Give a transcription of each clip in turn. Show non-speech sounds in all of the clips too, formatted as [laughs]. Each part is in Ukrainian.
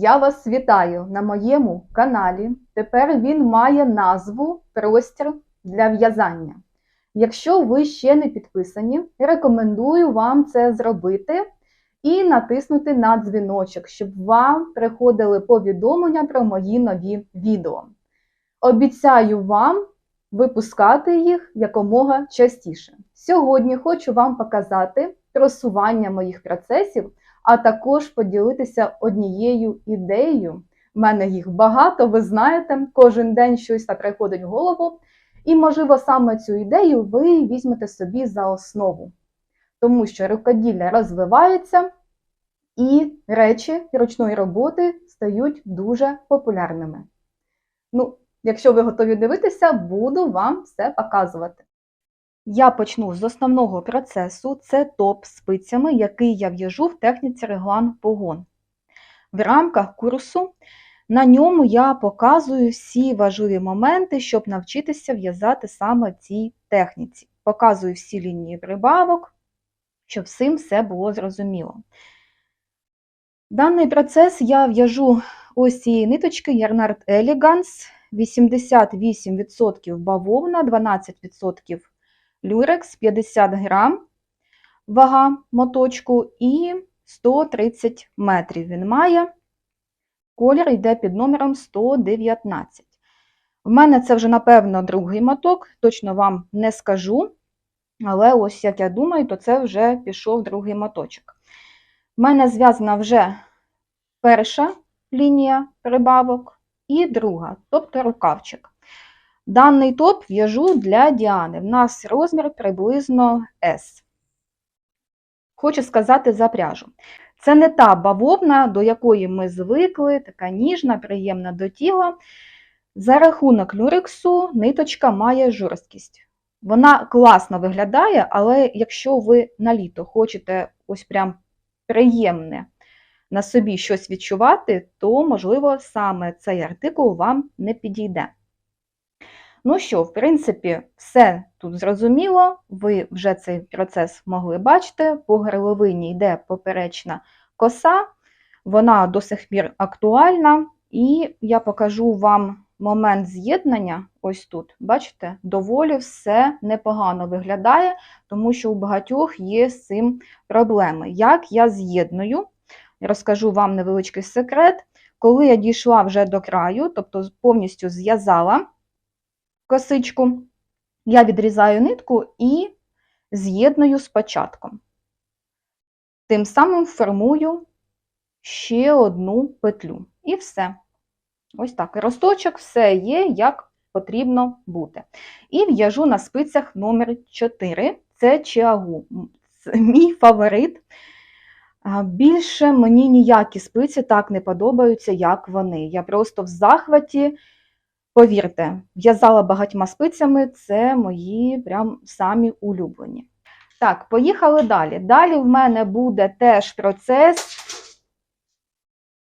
Я вас вітаю на моєму каналі. Тепер він має назву Простір для в'язання. Якщо ви ще не підписані, рекомендую вам це зробити і натиснути на дзвіночок, щоб вам приходили повідомлення про мої нові відео. Обіцяю вам випускати їх якомога частіше. Сьогодні хочу вам показати просування моїх процесів а також поділитися однією ідеєю. У мене їх багато, ви знаєте, кожен день щось так приходить в голову. І, можливо, саме цю ідею ви візьмете собі за основу, тому що рукоділля розвивається, і речі ручної роботи стають дуже популярними. Ну, якщо ви готові дивитися, буду вам все показувати. Я почну з основного процесу, це топ спицями, який я в'яжу в техніці реглан погон. В рамках курсу на ньому я показую всі важливі моменти, щоб навчитися в'язати саме цій техніці. Показую всі лінії прибавок, щоб всім все було зрозуміло. Даний процес я в'яжу ось цієї ниточки Yarnard Elegance, 88% бавовна, 12% люрекс 50 грам, вага моточку і 130 метрів він має. Колір йде під номером 119. В мене це вже, напевно, другий моток, точно вам не скажу. Але ось, як я думаю, то це вже пішов другий моточок. У мене зв'язана вже перша лінія прибавок і друга, тобто рукавчик. Даний топ в'яжу для Діани. В нас розмір приблизно S. Хочу сказати за пряжу. Це не та бавовна, до якої ми звикли, така ніжна, приємна до тіла. За рахунок люрексу ниточка має жорсткість. Вона класно виглядає, але якщо ви на літо хочете ось прям приємне на собі щось відчувати, то, можливо, саме цей артикул вам не підійде. Ну що, в принципі, все тут зрозуміло, ви вже цей процес могли бачити. По горловині йде поперечна коса, вона до сих пір актуальна, і я покажу вам момент з'єднання. Ось тут, бачите, доволі все непогано виглядає, тому що у багатьох є з цим проблеми. Як я з'єдную, розкажу вам невеличкий секрет. Коли я дійшла вже до краю, тобто повністю зв'язала косичку, я відрізаю нитку і з'єдную з початком. Тим самим формую ще одну петлю. І все. Ось так. Росточок все є, як потрібно бути. І в'яжу на спицях номер 4 це чиагу. Це мій фаворит. Більше мені ніякі спиці так не подобаються, як вони. Я просто в захваті. Повірте, в'язала багатьма спицями, це мої прям самі улюблені. Так, поїхали далі. Далі в мене буде теж процес.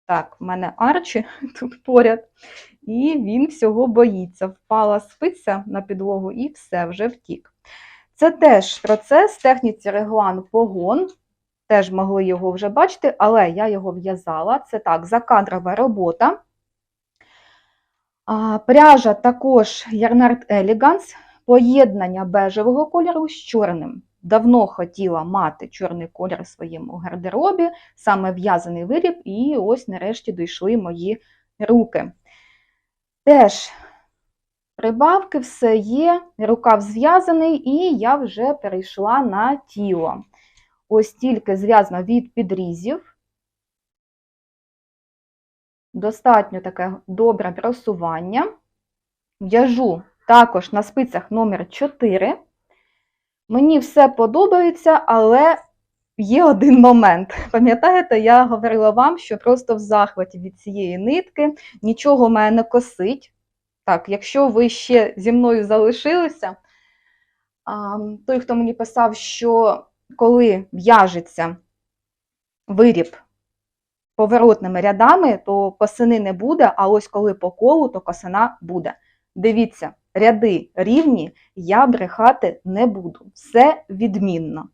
Так, в мене арчі [laughs] тут поряд, і він всього боїться. Впала спиця на підлогу і все, вже втік. Це теж процес техніці реглан погон. Теж могли його вже бачити, але я його в'язала. Це так, закадрова робота. Пряжа також Yarnard Elegance, поєднання бежевого кольору з чорним. Давно хотіла мати чорний колір в своєму гардеробі, саме в'язаний виріб, і ось нарешті дійшли мої руки. Теж прибавки, все є, рукав зв'язаний, і я вже перейшла на тіло. Ось тільки зв'язано від підрізів достатньо таке добре просування. В'яжу також на спицях номер 4 Мені все подобається, але є один момент. [laughs] Пам'ятаєте, я говорила вам, що просто в захваті від цієї нитки нічого мене не косить. Так, якщо ви ще зі мною залишилися, той, хто мені писав, що коли в'яжеться виріб поворотними рядами, то косини не буде, а ось коли по колу, то косина буде. Дивіться, ряди рівні, я брехати не буду. Все відмінно.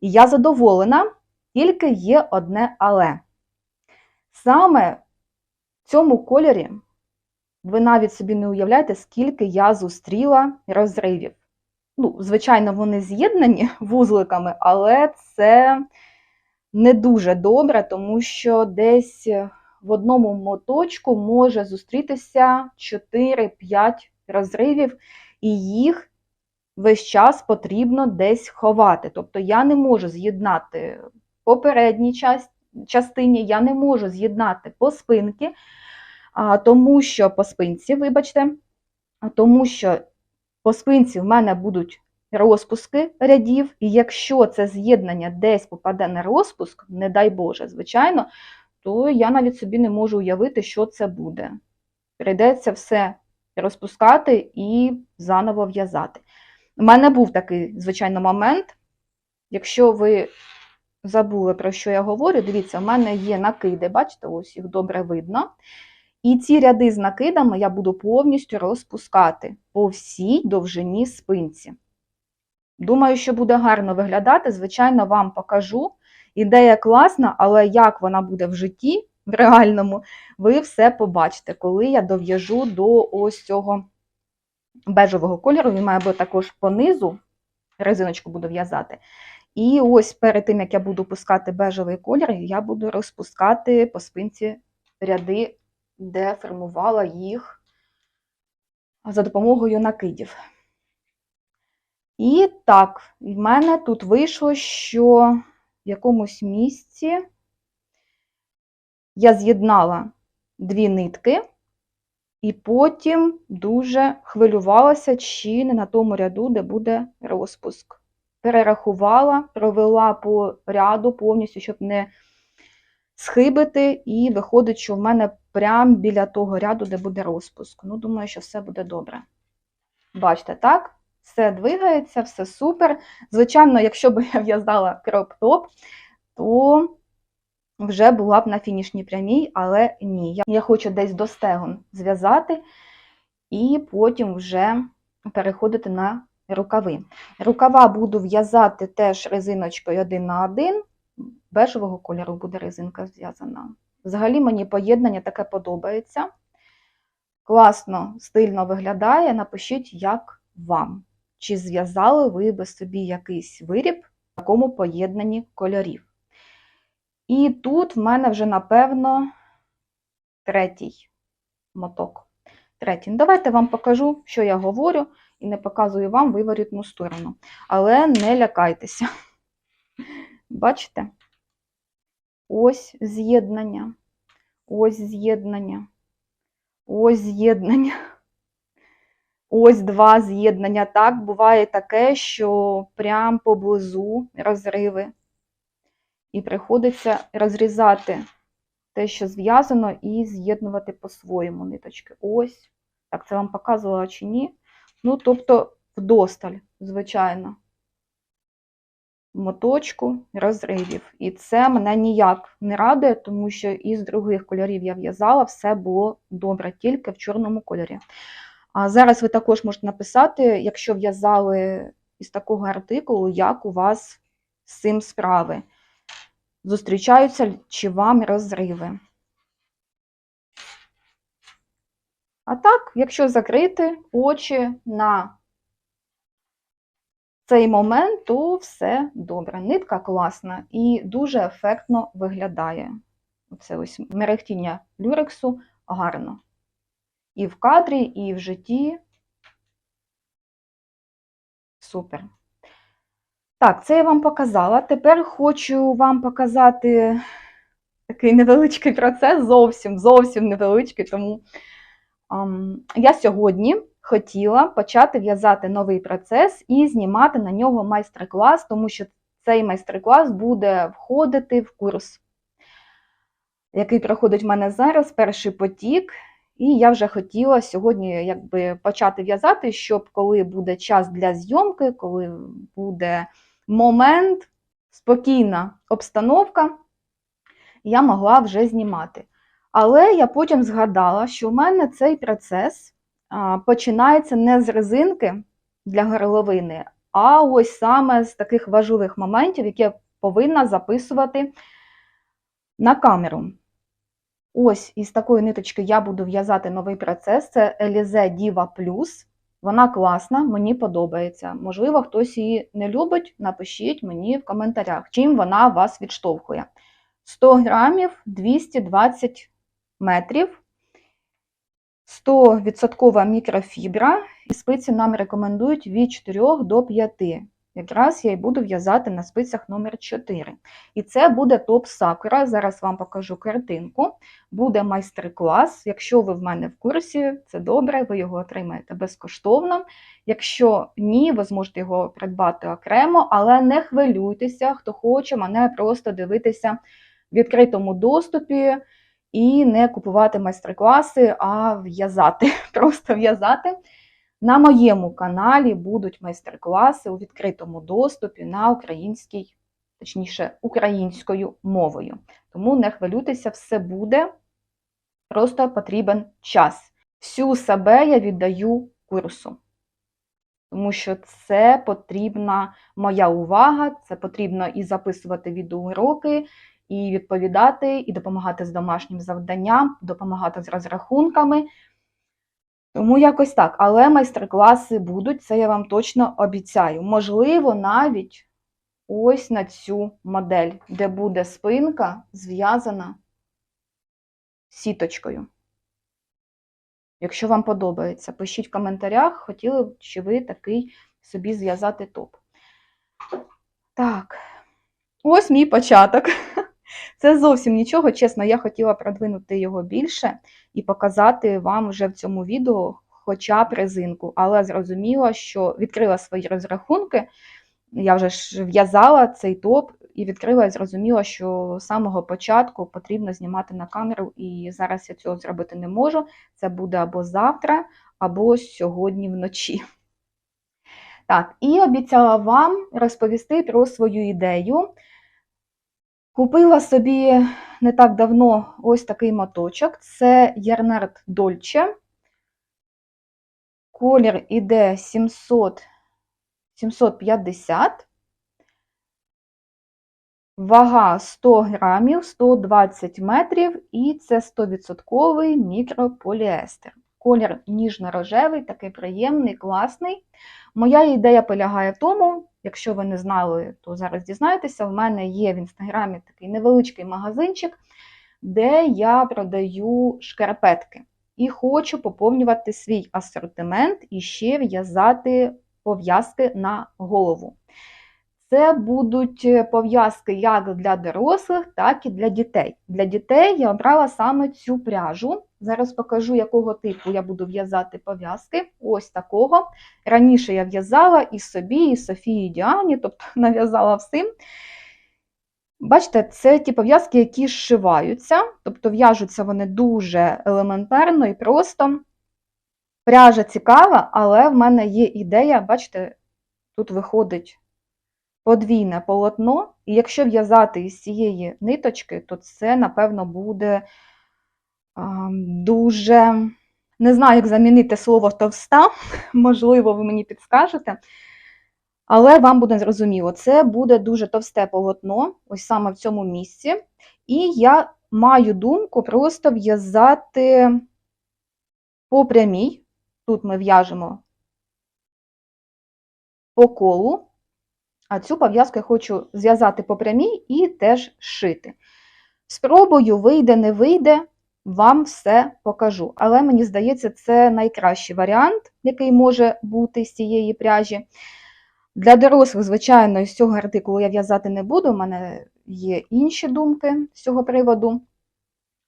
І я задоволена, тільки є одне але. саме в цьому кольорі ви навіть собі не уявляєте, скільки я зустріла розривів. Ну, звичайно, вони з'єднані [laughs] вузликами, але це не дуже добре, тому що десь в одному моточку може зустрітися 4-5 розривів, і їх весь час потрібно десь ховати. Тобто я не можу з'єднати попередній частині, я не можу з'єднати по спинки, тому що по спинці, вибачте, тому що по спинці в мене будуть розпуски рядів, і якщо це з'єднання десь попаде на розпуск, не дай Боже, звичайно, то я навіть собі не можу уявити, що це буде. Прийдеться все розпускати і заново в'язати. У мене був такий, звичайно, момент. Якщо ви забули, про що я говорю, дивіться, у мене є накиди, бачите, ось їх добре видно. І ці ряди з накидами я буду повністю розпускати по всій довжині спинці. Думаю, що буде гарно виглядати. Звичайно, вам покажу. Ідея класна, але як вона буде в житті, в реальному, ви все побачите, коли я дов'яжу до ось цього бежевого кольору. Він має бути також по низу, резиночку буду в'язати. І ось перед тим, як я буду пускати бежевий колір, я буду розпускати по спинці ряди, де формувала їх за допомогою накидів. І так, в мене тут вийшло, що в якомусь місці я з'єднала дві нитки, і потім дуже хвилювалася, чи не на тому ряду, де буде розпуск. Перерахувала, провела по ряду повністю, щоб не схибити, і виходить, що в мене прямо біля того ряду, де буде розпуск. Ну, думаю, що все буде добре. Бачите, так? Все двигається, все супер. Звичайно, якщо б я в'язала кроп-топ, то вже була б на фінішній прямій, але ні. Я- хочу десь до стегон зв'язати і потім вже переходити на рукави. Рукава буду в'язати теж резиночкою один на один. Бежевого кольору буде резинка зв'язана. Взагалі мені поєднання таке подобається. Класно, стильно виглядає. Напишіть, як вам. Чи зв'язали ви би собі якийсь виріб в такому поєднанні кольорів? І тут в мене вже, напевно, третій моток. Третій. Ну, Давайте вам покажу, що я говорю, і не показую вам виворітну сторону. Але не лякайтеся. Бачите? Ось з'єднання, ось з'єднання, ось з'єднання. Ось два з'єднання. Так, буває таке, що прям поблизу розриви. І приходиться розрізати те, що зв'язано, і з'єднувати по-своєму ниточки. Ось. Так, це вам показувала чи ні? Ну, тобто, вдосталь, звичайно. Моточку розривів. І це мене ніяк не радує, тому що із других кольорів я в'язала, все було добре, тільки в чорному кольорі. А зараз ви також можете написати, якщо в'язали із такого артикулу, як у вас з цим справи. Зустрічаються чи вам розриви. А так, якщо закрити очі на цей момент, то все добре. Нитка класна і дуже ефектно виглядає. Оце ось мерехтіння люрексу гарно. І в кадрі, і в житті. Супер. Так, це я вам показала. Тепер хочу вам показати такий невеличкий процес, зовсім, зовсім невеличкий, тому я сьогодні хотіла почати в'язати новий процес і знімати на нього майстер-клас, тому що цей майстер-клас буде входити в курс, який проходить в мене зараз, перший потік. І я вже хотіла сьогодні якби, почати в'язати, щоб коли буде час для зйомки, коли буде момент, спокійна обстановка, я могла вже знімати. Але я потім згадала, що в мене цей процес починається не з резинки для горловини, а ось саме з таких важливих моментів, які я повинна записувати на камеру. Ось із такої ниточки я буду в'язати новий процес. Це Elize Diva Plus. Вона класна, мені подобається. Можливо, хтось її не любить, напишіть мені в коментарях, чим вона вас відштовхує. 100 грамів 220 метрів. 100% мікрофібра, і спиці нам рекомендують від 4 до 5. Якраз я і буду в'язати на спицях номер 4. І це буде топ сакура. Зараз вам покажу картинку. Буде майстер-клас. Якщо ви в мене в курсі, це добре, ви його отримаєте безкоштовно. Якщо ні, ви зможете його придбати окремо, але не хвилюйтеся, хто хоче мене просто дивитися в відкритому доступі і не купувати майстер-класи, а в'язати. [laughs] Просто в'язати. На моєму каналі будуть майстер-класи у відкритому доступі на українській, точніше, українською мовою. Тому не хвилюйтеся, все буде. Просто потрібен час. Всю себе я віддаю курсу. Тому що це потрібна моя увага, це потрібно і записувати відеоуроки, і відповідати, і допомагати з домашнім завданням, допомагати з розрахунками. Тому якось так. Але майстер-класи будуть, це я вам точно обіцяю. Можливо, навіть ось на цю модель, де буде спинка зв'язана сіточкою. Якщо вам подобається, пишіть в коментарях, хотіли б чи ви такий собі зв'язати топ. Так, ось мій початок. [laughs] Це зовсім нічого, чесно, я хотіла продвинути його більше і показати вам вже в цьому відео хоча б резинку, але зрозуміла, що відкрила свої розрахунки, я вже ж в'язала цей топ і відкрила і зрозуміла, що з самого початку потрібно знімати на камеру, і зараз я цього зробити не можу. Це буде або завтра, або сьогодні вночі. Так, і обіцяла вам розповісти про свою ідею. Купила собі не так давно ось такий моточок. Це Ярнард Дольче. Колір іде 700, 750. Вага 100 грамів, 120 метрів, і це 100% мікрополіестер. Колір ніжно-рожевий, такий приємний, класний. Моя ідея полягає в тому, якщо ви не знали, то зараз дізнаєтеся, в мене є в інстаграмі такий невеличкий магазинчик, де я продаю шкарпетки. І хочу поповнювати свій асортимент і ще в'язати пов'язки на голову. Це будуть пов'язки як для дорослих, так і для дітей. Для дітей я обрала саме цю пряжу. Зараз покажу, якого типу я буду в'язати пов'язки. Ось такого. Раніше я в'язала і собі, і Софії, і Діані, тобто [laughs] нав'язала всім. Бачите, це ті пов'язки, які зшиваються, тобто в'яжуться вони дуже елементарно і просто. Пряжа цікава, але в мене є ідея, бачите, тут виходить подвійне полотно, і якщо в'язати із цієї ниточки, то це, напевно, буде дуже. Не знаю, як замінити слово товста, [laughs] можливо, ви мені підскажете. Але вам буде зрозуміло, це буде дуже товсте полотно, ось саме в цьому місці. І я маю думку просто в'язати по прямій. Тут ми в'яжемо по колу, а цю пов'язку я хочу зв'язати по прямій і теж шити. Спробую, вийде, не вийде, вам все покажу. Але мені здається, це найкращий варіант, який може бути з цієї пряжі. Для дорослих, звичайно, з цього артикулу я в'язати не буду, у мене є інші думки з цього приводу.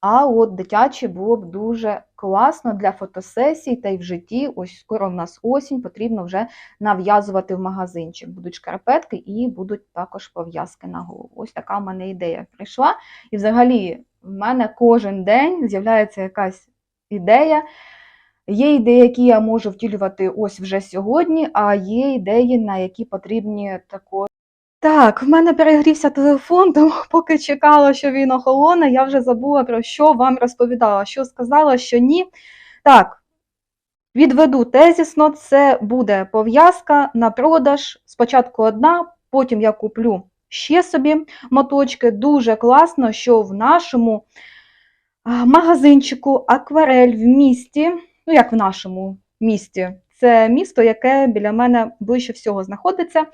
А от дитячі було б дуже класно для фотосесій та й в житті. Ось скоро в нас осінь, потрібно вже нав'язувати в магазинчик. Будуть шкарпетки і будуть також пов'язки на голову. Ось така в мене ідея прийшла. І взагалі в мене кожен день з'являється якась ідея. Є ідеї, які я можу втілювати ось вже сьогодні, а є ідеї, на які потрібні також. Так, в мене перегрівся телефон, [laughs] тому поки чекала, що він охолоне, я вже забула про що вам розповідала, що сказала, що ні. Так, відведу тезісно, це буде пов'язка на продаж. Спочатку одна, потім я куплю ще собі моточки. Дуже класно, що в нашому магазинчику Акварель в місті, ну як в нашому місті, це місто, яке біля мене ближче всього знаходиться.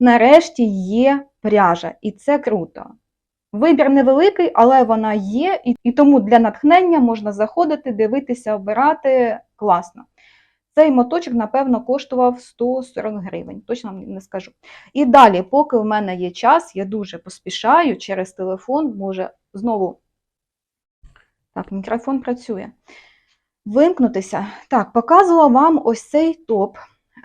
Нарешті є пряжа, і це круто. Вибір невеликий, але вона є, і, тому для натхнення можна заходити, дивитися, обирати класно. Цей моточок, напевно, коштував 140 гривень, точно не скажу. І далі, поки в мене є час, я дуже поспішаю через телефон, може знову. Так, мікрофон працює. Вимкнутися. Так, показувала вам ось цей топ,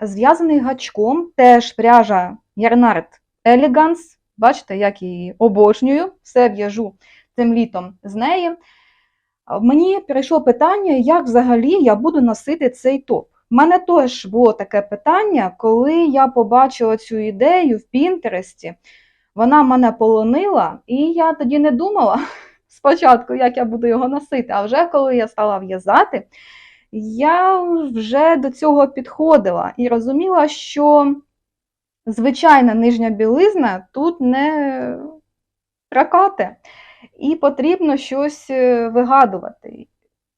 зв'язаний гачком, теж пряжа Ярнард Elegance. Бачите, як її обожнюю, все в'яжу цим літом з неї. Мені прийшло питання, як взагалі я буду носити цей топ. У мене теж було таке питання, коли я побачила цю ідею в Пінтересті, вона мене полонила, і я тоді не думала [laughs] спочатку, як я буду його носити. А вже коли я стала в'язати, я вже до цього підходила і розуміла, що звичайна нижня білизна тут не прокате, і потрібно щось е, вигадувати.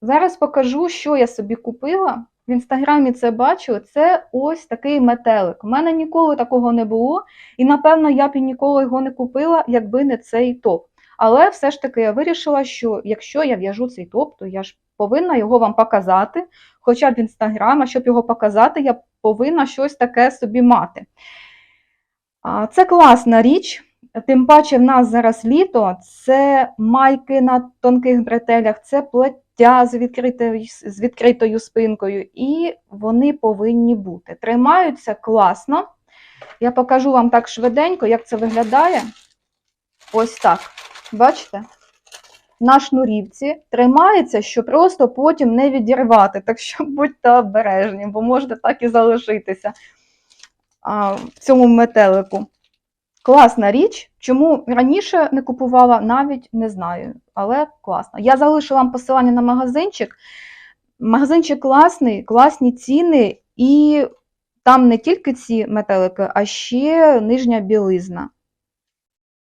Зараз покажу, що я собі купила. В інстаграмі це бачу, це ось такий метелик. У мене ніколи такого не було, і, напевно, я б ніколи його не купила, якби не цей топ. Але все ж таки я вирішила, що якщо я в'яжу цей топ, то я ж повинна його вам показати, хоча б в інстаграм, а щоб його показати, я повинна щось таке собі мати. Це класна річ, тим паче в нас зараз літо, це майки на тонких бретелях, це плаття з з відкритою спинкою, і вони повинні бути. Тримаються класно. Я покажу вам так швиденько, як це виглядає. Ось так. Бачите? На шнурівці тримається, що просто потім не відірвати. Так що будьте обережні, бо можете так і залишитися а, в цьому метелику. Класна річ. Чому раніше не купувала, навіть не знаю, але класно. Я залишила вам посилання на магазинчик. Магазинчик класний, класні ціни, і там не тільки ці метелики, а ще нижня білизна.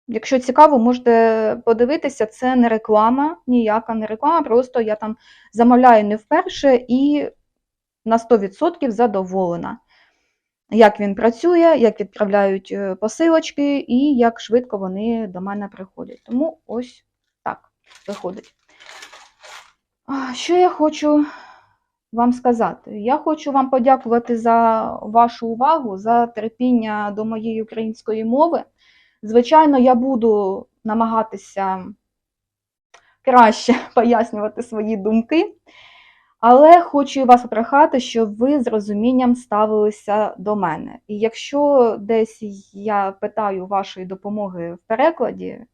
Якщо цікаво, можете подивитися, це не реклама, ніяка не реклама, просто я там замовляю не вперше і на 100% задоволена. Як він працює, як відправляють е, посилочки і як швидко вони до мене приходять. Тому ось так виходить. Що я хочу вам сказати? Я хочу вам подякувати за вашу увагу, за терпіння до моєї української мови. Звичайно, я буду намагатися краще [laughs] пояснювати свої думки, але хочу вас попрохати, щоб ви з розумінням ставилися до мене. І якщо десь я питаю вашої допомоги в перекладі,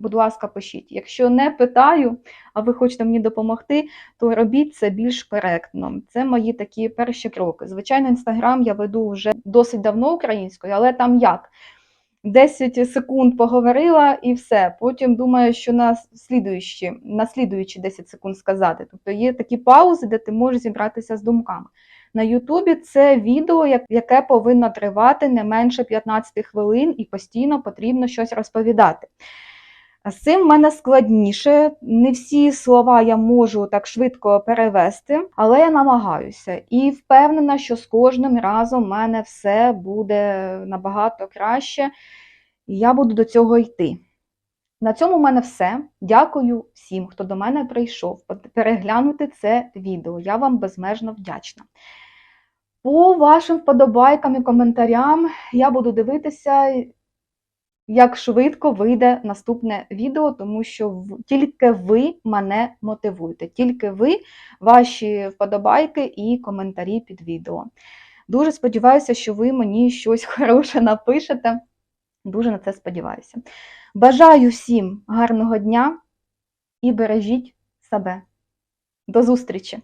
будь ласка, пишіть. Якщо не питаю, а ви хочете мені допомогти, то робіть це більш коректно. Це мої такі перші кроки. Звичайно, інстаграм я веду вже досить давно українською, але там як? 10 секунд поговорила і все. Потім думаю, що на слідуючі, на слідуючі 10 секунд сказати. Тобто є такі паузи, де ти можеш зібратися з думками. На Ютубі це відео, яке повинно тривати не менше 15 хвилин, і постійно потрібно щось розповідати. З цим в мене складніше. Не всі слова я можу так швидко перевести, але я намагаюся. І впевнена, що з кожним разом в мене все буде набагато краще, і я буду до цього йти. На цьому в мене все. Дякую всім, хто до мене прийшов переглянути це відео. Я вам безмежно вдячна. По вашим вподобайкам і коментарям я буду дивитися як швидко вийде наступне відео, тому що тільки ви мене мотивуєте, тільки ви, ваші вподобайки і коментарі під відео. Дуже сподіваюся, що ви мені щось [laughs] хороше напишете. Дуже на це сподіваюся. Бажаю всім гарного дня і бережіть себе. До зустрічі!